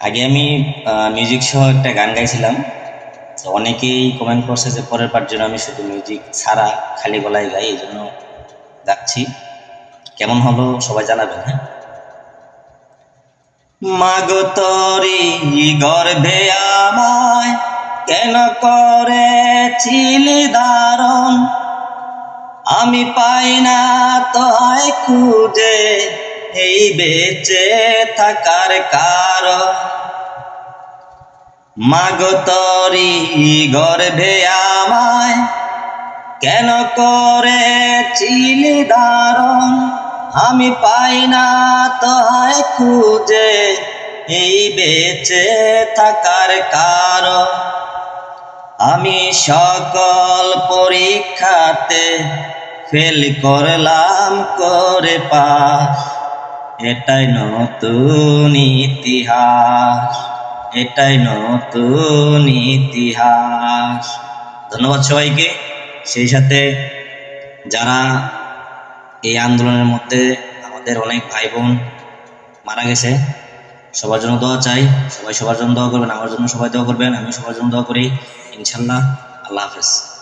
আগে আমি মিউজিক সহ একটা গান গাইছিলাম। তো অনেকেই কমেন্ট করছে যে পরের পার জন্য আমি শুধু মিউজিক ছাড়া খালি গলায় গাই, এই জন্য গাচ্ছি কেমন হলো সবাই জানাবেন হ্যাঁ? মাগো তরি গর্ভে আমায় কেন করে চিলি দারণ আমি পাই না তোহায় খুঁজে। এই বেঁচে থাকার কার মাগো তরি গর্ভে আমায় কেন করে চিলি দারণ? আমি পাই না তোহায় খুঁজে এই বেঁচে থাকার কার আমি সকল পরীক্ষাতে ফেল করলাম করে পাস এটাই নতুন ইতিহাস, এটাই নতুন ইতিহাস। ধন্যবাদ সবাইকে। সেই সাথে যারা এই আন্দোলনের মধ্যে আমাদের অনেক ভাই বোন মারা গেছে, সবার জন্য দোয়া চাই। সবাই সবার জন্য দোয়া করবেন, আমার জন্য সবাই দোয়া করবেন আমি সবার জন্য দোয়া করি। ইনশাল্লাহ আল্লাহ হাফেজ।